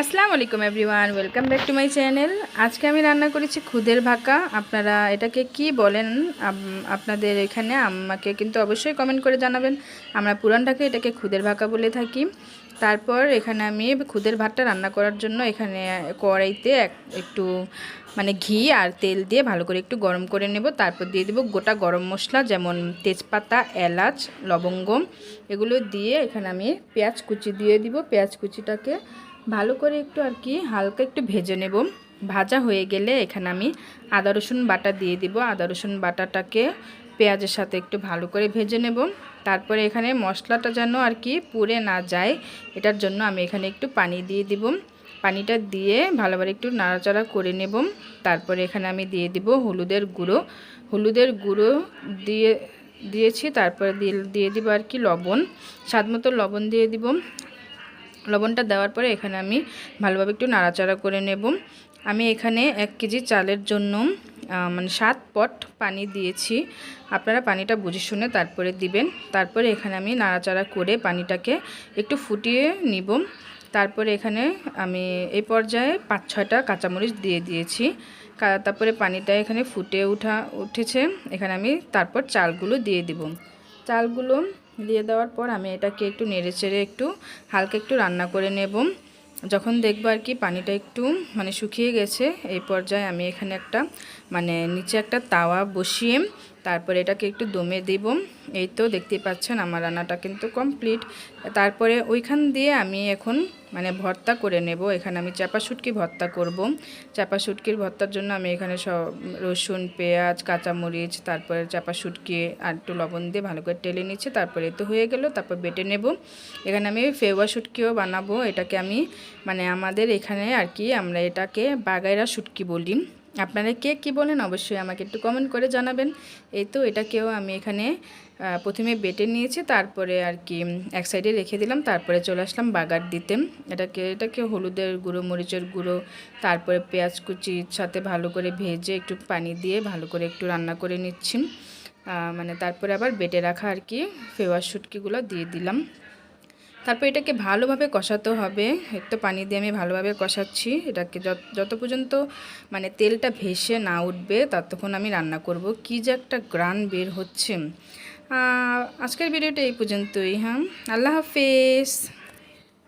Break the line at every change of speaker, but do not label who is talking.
আসসালামু আলাইকুম everyone, welcome back to my channel. আজকে আমি রান্না করেছি খুদের ভাকা। আপনারা এটাকে কি বলেন আপনাদের এখানে আমাকে কিন্তু অবশ্যই কমেন্ট করে জানাবেন। আমরা পুরানটাকে এটাকে খুদের ভাকা বলে থাকি। তারপর এখানে আমি খুদের ভাতটা রান্না করার জন্য এখানে কড়াইতে এক, একটু মানে ঘি আর তেল দিয়ে ভালো করে একটু গরম করে নেব। তারপর দিয়ে দেবো গোটা গরম মশলা, যেমন তেজপাতা, এলাচ, লবঙ্গ। এগুলো দিয়ে এখানে আমি পেঁয়াজ কুচি দিয়ে দিব। পেঁয়াজ কুচিটাকে ভালো করে একটু আর কি হালকা একটু ভেজে নেব। ভাজা হয়ে গেলে এখানে আমি আদা, রসুন বাটা দিয়ে দিব। আদা, রসুন বাটাটাকে পেঁয়াজের সাথে একটু ভালো করে ভেজে নেব। তারপরে এখানে মশলাটা যেন আর কি পুড়ে না যায়, এটার জন্য আমি এখানে একটু পানি দিয়ে দিব। পানিটা দিয়ে ভালোভাবে একটু নাড়াচাড়া করে নেব। তারপরে এখানে আমি দিয়ে দিব হলুদের গুঁড়ো। হলুদের গুঁড়ো দিয়ে, দিয়েছি। তারপরে দিয়ে দিয়ে দিব আর কি লবণ। স্বাদ মতো লবণ দিয়ে দিব। লবণটা দেওয়ার পরে এখানে আমি ভালোভাবে একটু নাড়াচাড়া করে নেব। আমি এখানে এক কেজি চালের জন্য মানে সাত পট পানি দিয়েছি। আপনারা পানিটা বুঝে শুনে তারপরে দিবেন। তারপরে এখানে আমি নাড়াচাড়া করে পানিটাকে একটু ফুটিয়ে নিব। তারপরে এখানে আমি এই পর্যায়ে পাঁচ ছয়টা কাঁচামরিচ দিয়ে দিয়েছি। তারপরে পানিটা এখানে ফুটে উঠা, উঠেছে। এখানে আমি তারপর চালগুলো দিয়ে দিব। চালগুলো দিয়ে দেওয়ার পর আমি এটাকে একটু নেড়ে চেড়ে একটু হালকা একটু রান্না করে নেব। যখন দেখব আর কি পানিটা একটু মানে শুকিয়ে গেছে, এই পর্যায়ে আমি এখানে একটা মানে নিচে একটা তাওয়া বসিয়ে তারপরে এটাকে একটু দমে দিব। এই তো দেখতেই পাচ্ছেন আমার রান্নাটা কিন্তু কমপ্লিট। তারপরে ওইখান দিয়ে আমি এখন মানে ভর্তা করে নেব। এখানে আমি চাপা শুটকি ভর্তা করব। চাপা শুটকির ভর্তার জন্য আমি এখানে সব রসুন, পেঁয়াজ, কাঁচামরিচ, তারপরে চাপা শুটকি আর একটু লবণ দিয়ে ভালো করে টেলে নিচ্ছে। তারপরে তো হয়ে গেল, তারপর বেটে নেব। এখানে আমি ফেওয়া শুটকিও বানাবো। এটাকে আমি মানে আমাদের এখানে আর কি আমরা এটাকে বাগাইরা শুটকি বলি। আপনারা কে কী বলেন অবশ্যই আমাকে একটু কমেন্ট করে জানাবেন। এই তো এটাকেও আমি এখানে প্রথমে বেটে নিয়েছি, তারপরে আর কি এক সাইডে রেখে দিলাম, তারপরে চলে আসলাম বাগার দিতে। এটাকে এটাকে হলুদের গুঁড়ো, মরিচের গুঁড়ো, তারপরে পেঁয়াজ কুচির সাথে ভালো করে ভেজে একটু পানি দিয়ে ভালো করে একটু রান্না করে নিচ্ছি। মানে তারপরে আবার বেটে রাখা আর কি ফেওয়ার শুটকিগুলো দিয়ে দিলাম। তারপর এটাকে ভালোভাবে কষাতে হবে। একটু পানি দিয়ে আমি ভালোভাবে কষাচ্ছি। এটাকে যত- পর্যন্ত মানে তেলটা ভেসে না উঠবে, ততক্ষণ আমি রান্না করব। কি যে একটা গ্রান বের হচ্ছে। আজকের ভিডিওটা এই পর্যন্তই হ্যাঁ? আল্লাহ হাফেজ।